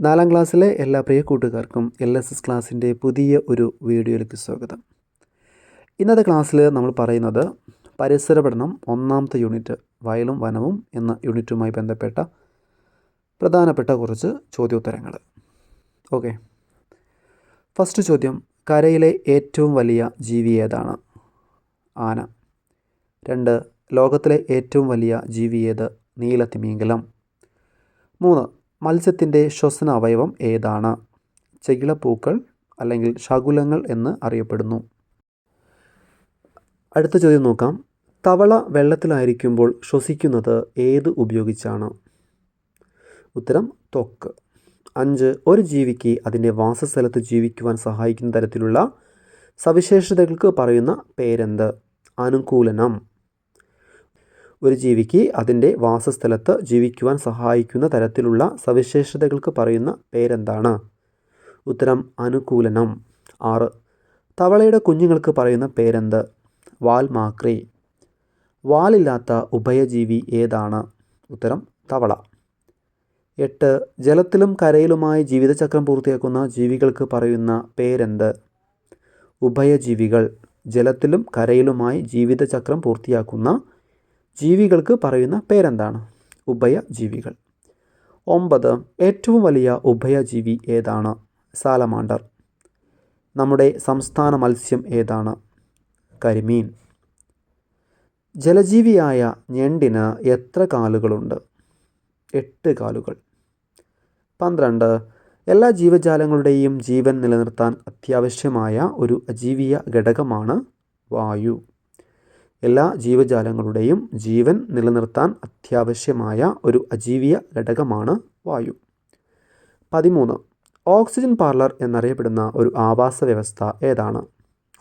നാലാം ക്ലാസ്സിലെ എല്ലാ പ്രിയ കൂട്ടുകാർക്കും എൽ എസ് എസ് ക്ലാസ്സിന്റെ പുതിയ ഒരു വീഡിയോയിലേക്ക് സ്വാഗതം. ഇന്നത്തെ ക്ലാസ്സിൽ നമ്മൾ പഠനം ഒന്നാമത്തെ യൂണിറ്റ് വയലും വനവും എന്ന യൂണിറ്റുമായി ബന്ധപ്പെട്ട പ്രധാനപ്പെട്ട കുറച്ച് ചോദ്യോത്തരങ്ങൾ. ഓക്കെ. ഫസ്റ്റ് ചോദ്യം കരയിലെ ഏറ്റവും വലിയ ജീവി ഏതാണ്? ആന. രണ്ട് ലോകത്തിലെ ഏറ്റവും വലിയ ജീവി ഏത്? നീലത്തിമീങ്കലം മൂന്ന് മത്സ്യത്തിന്റെ ശ്വസന അവയവം ഏതാണ്? ചെകിളപ്പൂക്കൾ അല്ലെങ്കിൽ ശകുലങ്ങൾ എന്ന് അറിയപ്പെടുന്നു. അടുത്ത ചോദ്യം നോക്കാം. തവള വെള്ളത്തിലായിരിക്കുമ്പോൾ ശ്വസിക്കുന്നത് ഏത് ഉപയോഗിച്ചാണ്? ഉത്തരം തൊക്ക് അഞ്ച് ഒരു ജീവിക്ക് അതിന്റെ വാസസ്ഥലത്ത് ജീവിക്കുവാൻ സഹായിക്കുന്ന തരത്തിലുള്ള സവിശേഷതകൾക്ക് പറയുന്ന പേരെന്ത്? അനുകൂലനം. ഒരു ജീവിക്ക് അതിന്റെ വാസസ്ഥലത്ത് ജീവിക്കുവാൻ സഹായിക്കുന്ന തരത്തിലുള്ള സവിശേഷതകൾക്ക് പറയുന്ന പേരെന്താണ്? ഉത്തരം അനുകൂലനം. ആറ് തവളയുടെ കുഞ്ഞുങ്ങൾക്ക് പറയുന്ന പേരെന്ത്? വാൽമാക്രി വാലില്ലാത്ത ഉഭയജീവി ഏതാണ്? ഉത്തരം തവള. എട്ട് ജലത്തിലും കരയിലുമായി ജീവിതചക്രം പൂർത്തിയാക്കുന്ന ജീവികൾക്ക് പറയുന്ന പേരെന്ത്? ഉഭയജീവികൾ. ജലത്തിലും കരയിലുമായി ജീവിതചക്രം പൂർത്തിയാക്കുന്ന ജീവികൾക്ക് പറയുന്ന പേരെന്താണ്? ഉഭയജീവികൾ. ഒമ്പത് ഏറ്റവും വലിയ ഉഭയജീവി ഏതാണ്? സാലമാണ്ടർ. നമ്മുടെ സംസ്ഥാന മത്സ്യം ഏതാണ്? കരിമീൻ. ജലജീവിയായ ഞണ്ടിന് എത്ര കാലുകളുണ്ട്? എട്ട് കാലുകൾ. പന്ത്രണ്ട് എല്ലാ ജീവജാലങ്ങളുടെയും ജീവൻ നിലനിർത്താൻ അത്യാവശ്യമായ ഒരു അജീവിയ ഘടകമാണ് വായു. എല്ലാ ജീവജാലങ്ങളുടെയും ജീവൻ നിലനിർത്താൻ അത്യാവശ്യമായ ഒരു അജീവിയ ഘടകമാണ് വായു. പതിമൂന്ന് ഓക്സിജൻ പാർലർ എന്നറിയപ്പെടുന്ന ഒരു ആവാസ വ്യവസ്ഥ ഏതാണ്?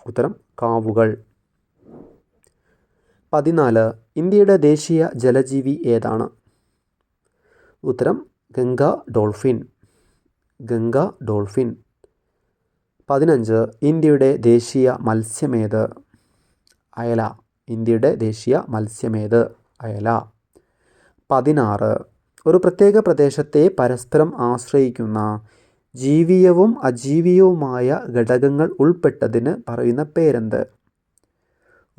ഉത്തരം കാവുകൾ. പതിനാല് ഇന്ത്യയുടെ ദേശീയ ജലജീവി ഏതാണ്? ഉത്തരം ഗംഗ ഡോൾഫിൻ. ഗംഗ ഡോൾഫിൻ. പതിനഞ്ച് ഇന്ത്യയുടെ ദേശീയ മത്സ്യമേത്. അയല. ഇന്ത്യയുടെ ദേശീയ മത്സ്യമേത്? അയല. പതിനാറ്. ഒരു പ്രത്യേക പ്രദേശത്തെ പരസ്പരം ആശ്രയിക്കുന്ന ജീവിയവും അജീവിയവുമായ ഘടകങ്ങൾ ഉൾപ്പെട്ടതിന് പറയുന്ന പേരെന്ത്?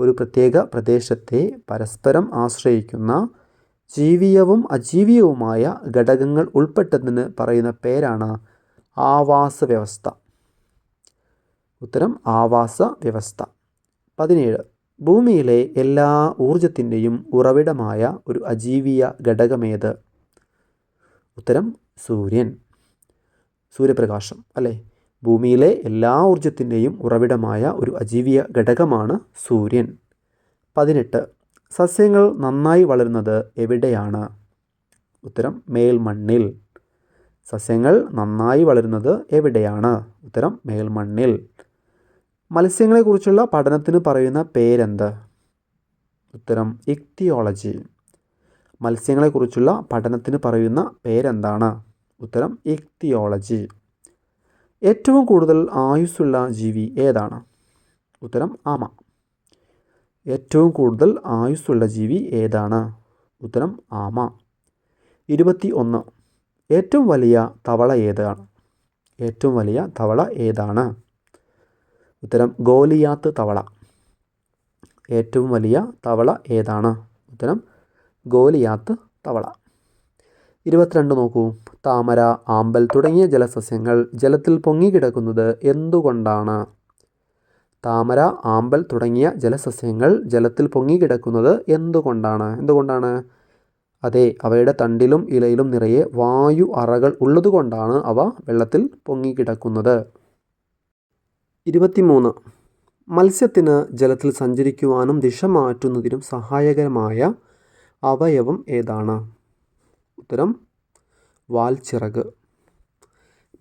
ഒരു പ്രത്യേക പ്രദേശത്തെ പരസ്പരം ആശ്രയിക്കുന്ന ജീവിയവും അജീവിയവുമായ ഘടകങ്ങൾ ഉൾപ്പെട്ടതിന് പറയുന്ന പേരാണ് ആവാസ വ്യവസ്ഥ. ഉത്തരം ആവാസ വ്യവസ്ഥ. പതിനേഴ്. ഭൂമിയിലെ എല്ലാ ഊർജത്തിന്റെയും ഉറവിടമായ ഒരു അജീവിയ ഘടകമേത്? ഉത്തരം സൂര്യൻ. സൂര്യപ്രകാശം അല്ലേ? ഭൂമിയിലെ എല്ലാ ഊർജത്തിന്റെയും ഉറവിടമായ ഒരു അജീവിയ ഘടകമാണ് സൂര്യൻ. പതിനെട്ട്. സസ്യങ്ങൾ നന്നായി വളരുന്നത് എവിടെയാണ്? ഉത്തരം മേൽമണ്ണിൽ. സസ്യങ്ങൾ നന്നായി വളരുന്നത് എവിടെയാണ്? ഉത്തരം മേൽമണ്ണിൽ. മത്സ്യങ്ങളെക്കുറിച്ചുള്ള പഠനത്തിന് പറയുന്ന പേരെന്ത്? ഉത്തരം ഇക്തിയോളജി. മത്സ്യങ്ങളെക്കുറിച്ചുള്ള പഠനത്തിന് പറയുന്ന പേരെന്താണ്? ഉത്തരം ഇക്തിയോളജി. ഏറ്റവും കൂടുതൽ ആയുസ്സുള്ള ജീവി ഏതാണ്? ഉത്തരം ആമ. ഏറ്റവും കൂടുതൽ ആയുസ്സുള്ള ജീവി ഏതാണ്? ഉത്തരം ആമ. ഇരുപത്തി ഒന്ന് ഏറ്റവും വലിയ തവള ഏതാണ്? ഏറ്റവും വലിയ തവള ഏതാണ്? ഉത്തരം ഗോലിയാത്ത് തവള. ഏറ്റവും വലിയ തവള ഏതാണ്? ഉത്തരം ഗോലിയാത്ത് തവള. ഇരുപത്തിരണ്ട് നോക്കൂ. താമര ആമ്പൽ തുടങ്ങിയ ജലസസ്യങ്ങൾ ജലത്തിൽ പൊങ്ങിക്കിടക്കുന്നത് എന്തുകൊണ്ടാണ്? താമര ആമ്പൽ തുടങ്ങിയ ജലസസ്യങ്ങൾ ജലത്തിൽ പൊങ്ങിക്കിടക്കുന്നത് എന്തുകൊണ്ടാണ്? എന്തുകൊണ്ടാണ്? അതെ അവയുടെ തണ്ടിലും ഇലയിലും നിറയെ വായു അറകൾ ഉള്ളതുകൊണ്ടാണ് അവ വെള്ളത്തിൽ പൊങ്ങിക്കിടക്കുന്നത് ഇരുപത്തിമൂന്ന്. മത്സ്യത്തിന് ജലത്തിൽ സഞ്ചരിക്കുവാനും ദിശ മാറ്റുന്നതിനും സഹായകരമായ അവയവം ഏതാണ്? ഉത്തരം വാൽച്ചിറക്.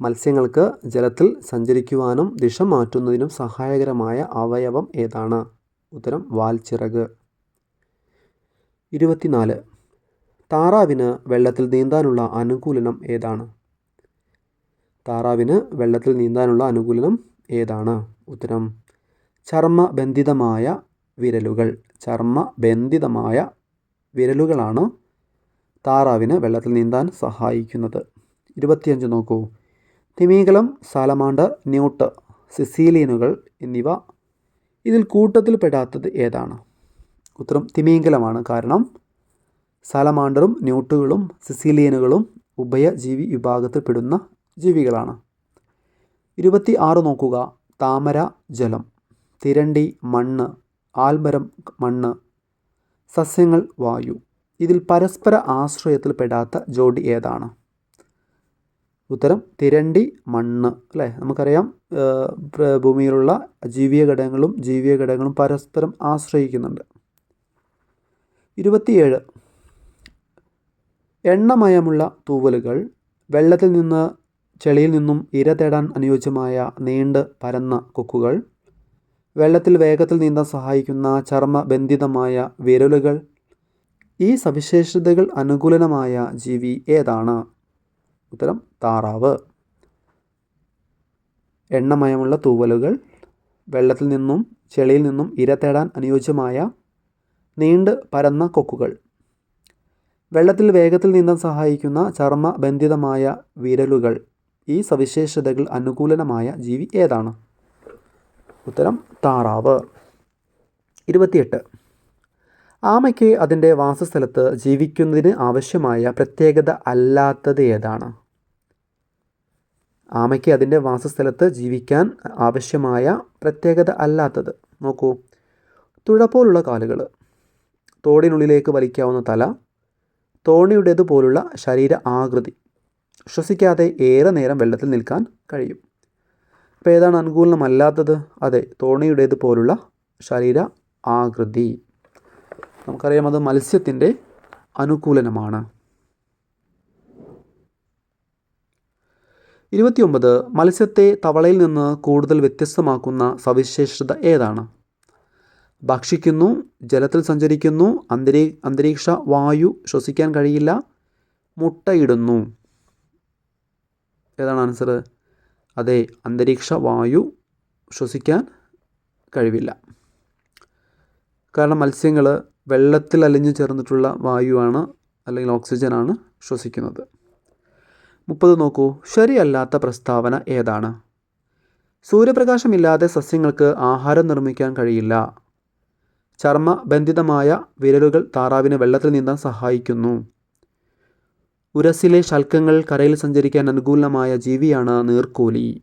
മത്സ്യങ്ങൾക്ക് ജലത്തിൽ സഞ്ചരിക്കുവാനും ദിശ മാറ്റുന്നതിനും സഹായകരമായ അവയവം ഏതാണ്? ഉത്തരം വാൽച്ചിറക്. ഇരുപത്തിനാല്. താറാവിന് വെള്ളത്തിൽ നീന്താനുള്ള അനുകൂലനം ഏതാണ്? താറാവിന് വെള്ളത്തിൽ നീന്താനുള്ള അനുകൂലനം ഏതാണ്? ഉത്തരം ചർമ്മബന്ധിതമായ വിരലുകൾ. ചർമ്മബന്ധിതമായ വിരലുകളാണ് താറാവിന് വെള്ളത്തിൽ നീന്താൻ സഹായിക്കുന്നത്. ഇരുപത്തിയഞ്ച് നോക്കൂ. തിമീകളം സാലമാണ്ടർ ന്യൂട്ട് സിസീലിയനുകൾ എന്നിവ ഇതിൽ കൂട്ടത്തിൽപ്പെടാത്തത് ഏതാണ്? ഉത്തരം തിമീങ്കലമാണ് കാരണം സാലമാണ്ടറും ന്യൂട്ടുകളും സിസീലിയനുകളും ഉഭയജീവി വിഭാഗത്തിൽപ്പെടുന്ന ജീവികളാണ്. ഇരുപത്തി ആറ് നോക്കുക. താമര ജലം. തിരണ്ടി മണ്ണ്. ആൽമരം മണ്ണ്. സസ്യങ്ങൾ വായു. ഇതിൽ പരസ്പര ആശ്രയത്തിൽ പെടാത്ത ജോഡി ഏതാണ്? ഉത്തരം തിരണ്ടി മണ്ണ്. അല്ലേ? നമുക്കറിയാം ഭൂമിയിലുള്ള ജീവിയ ഘടകങ്ങളും ജീവിയ ഘടകങ്ങളും പരസ്പരം ആശ്രയിക്കുന്നുണ്ട്. ഇരുപത്തിയേഴ്. എണ്ണമയമുള്ള തൂവലുകൾ വെള്ളത്തിൽ നിന്ന് ചെളിയിൽ നിന്നും ഇര തേടാൻ അനുയോജ്യമായ നീണ്ട് പരന്ന കൊക്കുകൾ. വെള്ളത്തിൽ വേഗത്തിൽ നീന്താൻ സഹായിക്കുന്ന ചർമ്മബന്ധിതമായ വിരലുകൾ. ഈ സവിശേഷതകൾ അനുകൂലമായ ജീവി ഏതാണ്? ഉത്തരം താറാവ്. എണ്ണമയമുള്ള തൂവലുകൾ. വെള്ളത്തിൽ നിന്നും ചെളിയിൽ നിന്നും ഇര തേടാൻ അനുയോജ്യമായ നീണ്ട് പരന്ന കൊക്കുകൾ. വെള്ളത്തിൽ വേഗത്തിൽ നീന്താൻ സഹായിക്കുന്ന ചർമ്മബന്ധിതമായ വിരലുകൾ. ഈ സവിശേഷതകൾ അനുകൂലമായ ജീവി ഏതാണ്? ഉത്തരം താറാവ്. ഇരുപത്തിയെട്ട്. ആമയ്ക്ക് അതിന്റെ വാസസ്ഥലത്ത് ജീവിക്കുന്നതിന് ആവശ്യമായ പ്രത്യേകത അല്ലാത്തത് ഏതാണ്? ആമയ്ക്ക് അതിന്റെ വാസസ്ഥലത്ത് ജീവിക്കാൻ ആവശ്യമായ പ്രത്യേകത അല്ലാത്തത്. നോക്കൂ. തുഴ പോലുള്ള കാലുകൾ. തോടിനുള്ളിലേക്ക് വലിക്കാവുന്ന തല. തോണിയുടേതുപോലുള്ള ശരീര ആകൃതി. ശ്വസിക്കാതെ ഏറെ നേരം വെള്ളത്തിൽ നിൽക്കാൻ കഴിയും. അപ്പോൾ ഏതാണ് അനുകൂലമല്ലാത്തത്? അതെ തോണിയുടേതുപോലുള്ള ശരീര ആകൃതി. നമുക്കറിയാം അത് മത്സ്യത്തിന്റെ അനുകൂലനമാണ്. ഇരുപത്തിയൊമ്പത് മത്സ്യത്തെ തവളയിൽ നിന്ന് കൂടുതൽ വ്യത്യസ്തമാക്കുന്ന സവിശേഷത ഏതാണ്? ഭക്ഷിക്കുന്നു ജലത്തിൽ സഞ്ചരിക്കുന്നു അന്തരീ അന്തരീക്ഷ വായു ശ്വസിക്കാൻ കഴിയില്ല മുട്ടയിടുന്നു. ഏതാണ് ആൻസർ അതെ അന്തരീക്ഷ വായു ശ്വസിക്കാൻ കഴിവില്ല. കാരണം മത്സ്യങ്ങൾ വെള്ളത്തിൽ അലിഞ്ഞു ചേർന്നിട്ടുള്ള വായുവാണ് അല്ലെങ്കിൽ ഓക്സിജനാണ് ശ്വസിക്കുന്നത്. മുപ്പത് നോക്കൂ ശരിയല്ലാത്ത പ്രസ്താവന ഏതാണ്? സൂര്യപ്രകാശമില്ലാതെ സസ്യങ്ങൾക്ക് ആഹാരം നിർമ്മിക്കാൻ കഴിയില്ല. ചർമ്മബന്ധിതമായ വിരലുകൾ താറാവിന് വെള്ളത്തിൽ നീന്താൻ സഹായിക്കുന്നു. ഉരസിലെ ശൽക്കങ്ങൾ കരയിൽ സഞ്ചരിക്കാൻ അനുകൂലമായ ജീവിയാണ് നീർക്കോലി.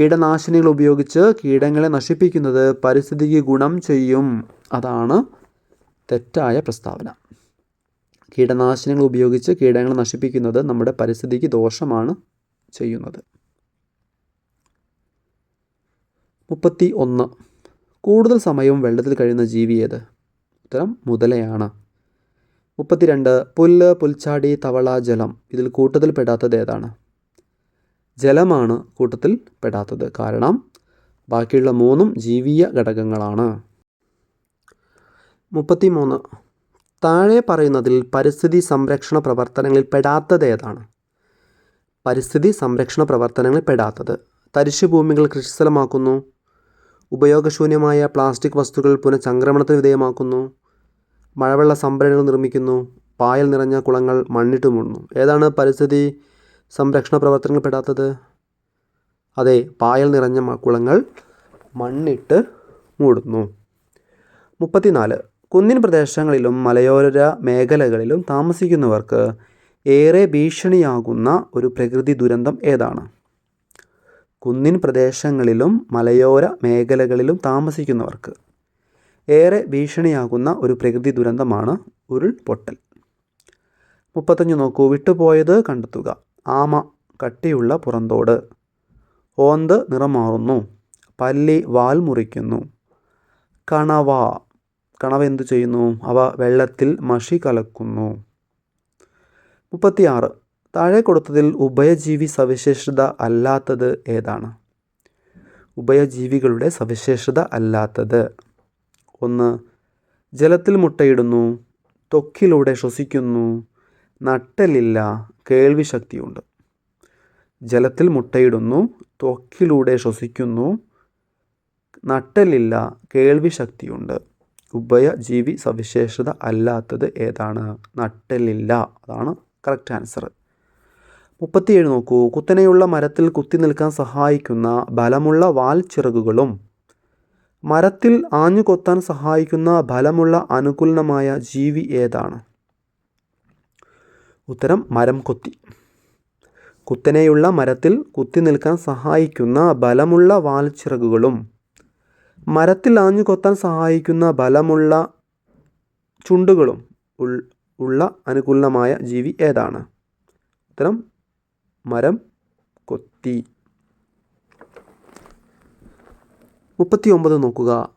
കീടനാശിനികൾ ഉപയോഗിച്ച് കീടങ്ങളെ നശിപ്പിക്കുന്നത് പരിസ്ഥിതിക്ക് ഗുണം ചെയ്യും. അതാണ് തെറ്റായ പ്രസ്താവന. കീടനാശിനികൾ ഉപയോഗിച്ച് കീടങ്ങളെ നശിപ്പിക്കുന്നത് നമ്മുടെ പരിസ്ഥിതിക്ക് ദോഷമാണ് ചെയ്യുന്നത്. മുപ്പത്തി ഒന്ന്. കൂടുതൽ സമയവും വെള്ളത്തിൽ കഴിയുന്ന ജീവി ഏത്? ഉത്തരം മുതലയാണ്. മുപ്പത്തിരണ്ട് പുല്ല് പുൽച്ചാടി തവള ജലം. ഇതിൽ കൂട്ടത്തിൽ പെടാത്തത് ഏതാണ്? ജലമാണ് കൂട്ടത്തിൽ പെടാത്തത്. കാരണം ബാക്കിയുള്ള മൂന്നും ജീവീയ ഘടകങ്ങളാണ്. മുപ്പത്തിമൂന്ന്. താഴെ പറയുന്നതിൽ പരിസ്ഥിതി സംരക്ഷണ പ്രവർത്തനങ്ങളിൽ പെടാത്തത് ഏതാണ്? പരിസ്ഥിതി സംരക്ഷണ പ്രവർത്തനങ്ങളിൽ പെടാത്തത്. തരിശു ഭൂമികൾ കൃഷിസ്ഥലമാക്കുന്നു. ഉപയോഗശൂന്യമായ പ്ലാസ്റ്റിക് വസ്തുക്കൾ പുനഃചംക്രമണത്തിന് വിധേയമാക്കുന്നു. മഴവെള്ള സംഭരണികൾ നിർമ്മിക്കുന്നു. പായൽ നിറഞ്ഞ കുളങ്ങൾ മണ്ണിട്ട് മൂടുന്നു. ഏതാണ് പരിസ്ഥിതി സംരക്ഷണ പ്രവർത്തനങ്ങൾ പെടാത്തത്? അതെ പായൽ നിറഞ്ഞ കുളങ്ങൾ മണ്ണിട്ട് മൂടുന്നു. മുപ്പത്തിനാല്. കുന്നിൻ പ്രദേശങ്ങളിലും മലയോര മേഖലകളിലും താമസിക്കുന്നവർക്ക് ഏറെ ഭീഷണിയാകുന്ന ഒരു പ്രകൃതി ദുരന്തം ഏതാണ്? കുന്നിൻ പ്രദേശങ്ങളിലും മലയോര മേഖലകളിലും താമസിക്കുന്നവർക്ക് ഏറെ ഭീഷണിയാകുന്ന ഒരു പ്രകൃതി ദുരന്തമാണ് ഉരുൾപൊട്ടൽ. മുപ്പത്തഞ്ച് നോക്കൂ. വിട്ടുപോയത് കണ്ടെത്തുക. ആമ കട്ടിയുള്ള പുറന്തോട്. ഓന്ത് നിറമാറുന്നു. പല്ലി വാൽ മുറിക്കുന്നു. കണവ. കണവ എന്തു ചെയ്യുന്നു? അവ വെള്ളത്തിൽ മഷി കലക്കുന്നു. മുപ്പത്തിയാറ്. താഴെ കൊടുത്തതിൽ ഉഭയജീവി സവിശേഷത അല്ലാത്തത് ഏതാണ്? ഉഭയജീവികളുടെ സവിശേഷത അല്ലാത്തത്. ഒന്ന് ജലത്തിൽ മുട്ടയിടുന്നു ത്വക്കിലൂടെ ശ്വസിക്കുന്നു കേൾവി ശക്തിയുണ്ട് ജലത്തിൽ മുട്ടയിടുന്നു ത്വക്കിലൂടെ ശ്വസിക്കുന്നു നട്ടലില്ല കേൾവി ശക്തിയുണ്ട് ഉഭയജീവി സവിശേഷത അല്ലാത്തത് ഏതാണ്? നട്ടലില്ല. അതാണ് കറക്റ്റ് ആൻസർ മുപ്പത്തിയേഴ് നോക്കൂ. കുത്തനെയുള്ള മരത്തിൽ കുത്തി നിൽക്കാൻ സഹായിക്കുന്ന ബലമുള്ള വാൽ ചിറകുകളും മരത്തിൽ ആഞ്ഞുകൊത്താൻ സഹായിക്കുന്ന ബലമുള്ള അനുകൂലമായ ജീവി ഏതാണ്? ഉത്തരം മരം കൊത്തി. കുത്തനെയുള്ള മരത്തിൽ കുത്തി നിൽക്കാൻ സഹായിക്കുന്ന ബലമുള്ള വാൽച്ചിറകുകളും മരത്തിൽ ആഞ്ഞു കൊത്താൻ സഹായിക്കുന്ന ബലമുള്ള ചുണ്ടുകളും ഉള്ള അനുകൂലമായ ജീവി ഏതാണ്? ഉത്തരം മരം കൊത്തി. മുപ്പത്തി ഒമ്പത് നോക്കുക.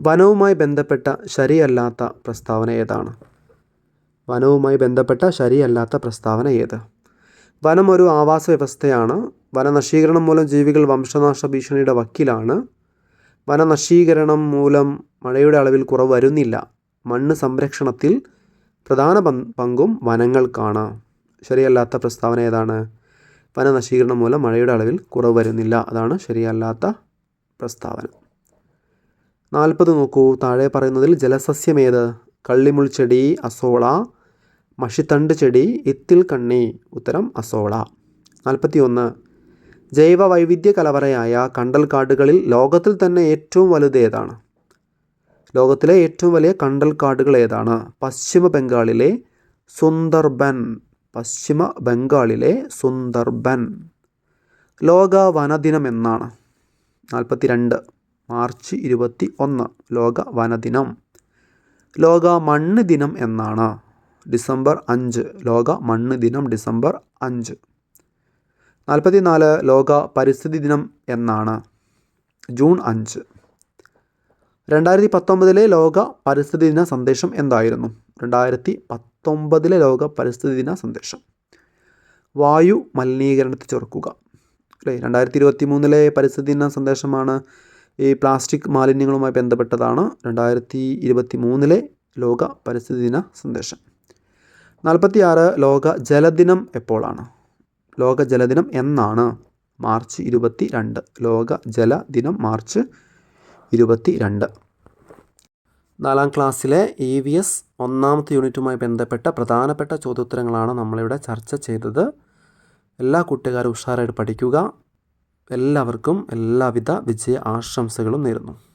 വനവുമായി ബന്ധപ്പെട്ട ശരിയല്ലാത്ത പ്രസ്താവന ഏതാണ്? വനവുമായി ബന്ധപ്പെട്ട ശരിയല്ലാത്ത പ്രസ്താവന ഏത്? വനം ഒരു ആവാസ വ്യവസ്ഥയാണ്. വനനശീകരണം മൂലം ജീവികൾ വംശനാശ ഭീഷണിയുടെ വക്കിലാണ്. വനനശീകരണം മൂലം മഴയുടെ അളവിൽ കുറവ് വരുന്നില്ല. മണ്ണ് സംരക്ഷണത്തിൽ പ്രധാന പങ്ക് വനങ്ങൾക്കാണ്. ശരിയല്ലാത്ത പ്രസ്താവന ഏതാണ്? വനനശീകരണം മൂലം മഴയുടെ അളവിൽ കുറവ് വരുന്നില്ല. അതാണ് ശരിയല്ലാത്ത പ്രസ്താവന. നാൽപ്പത് നോക്കൂ. താഴെ പറയുന്നതിൽ ജലസസ്യമേത്? കള്ളിമുൾ ചെടി അസോള. മഷിത്തണ്ട് ചെടി ഇത്തിൽ കണ്ണി. ഉത്തരം അസോള. നാൽപ്പത്തി ഒന്ന് ജൈവ വൈവിധ്യ കലവറയായ കണ്ടൽക്കാടുകളിൽ ലോകത്തിൽ തന്നെ ഏറ്റവും വലുത് ഏതാണ്? ലോകത്തിലെ ഏറ്റവും വലിയ കണ്ടൽക്കാടുകൾ ഏതാണ്? പശ്ചിമ ബംഗാളിലെ സുന്ദർബൻ. പശ്ചിമ ബംഗാളിലെ സുന്ദർബൻ. ലോക വനദിനം എന്നാണ്. നാൽപ്പത്തി രണ്ട് മാർച്ച് ഇരുപത്തി ഒന്ന് ലോക വനദിനം. ലോക മണ്ണ് ദിനം എന്നാണ്. ഡിസംബർ അഞ്ച് ലോക മണ്ണ് ദിനം ഡിസംബർ അഞ്ച്. നാൽപ്പത്തി നാല് ലോക പരിസ്ഥിതി ദിനം എന്നാണ്. ജൂൺ അഞ്ച്. രണ്ടായിരത്തി പത്തൊമ്പതിലെ ലോക പരിസ്ഥിതി ദിന സന്ദേശം എന്തായിരുന്നു? രണ്ടായിരത്തി പത്തൊമ്പതിലെ ലോക പരിസ്ഥിതി ദിന സന്ദേശം. വായു മലിനീകരണത്തെ ചെറുക്കുക. അല്ലേ രണ്ടായിരത്തി ഇരുപത്തി മൂന്നിലെ പരിസ്ഥിതി ദിന സന്ദേശമാണ് ഈ പ്ലാസ്റ്റിക് മാലിന്യങ്ങളുമായി ബന്ധപ്പെട്ടതാണ്. രണ്ടായിരത്തി ഇരുപത്തി മൂന്നിലെ ലോക പരിസ്ഥിതി ദിന സന്ദേശം. നാൽപ്പത്തി ആറ് ലോക ജലദിനം എപ്പോഴാണ്? ലോക ജലദിനം എന്നാണ് മാർച്ച് ഇരുപത്തി രണ്ട് ലോക ജലദിനം മാർച്ച് ഇരുപത്തി രണ്ട് നാലാം ക്ലാസ്സിലെ ഇ വി എസ് ഒന്നാമത്തെ യൂണിറ്റുമായി ബന്ധപ്പെട്ട പ്രധാനപ്പെട്ട ചോദ്യോത്തരങ്ങളാണ് നമ്മളിവിടെ ചർച്ച ചെയ്തത്. എല്ലാ കൂട്ടുകാരും ഉഷാറായിട്ട് പഠിക്കുക. എല്ലാവർക്കും എല്ലാവിധ വിജയ ആശംസകളും നേരുന്നു.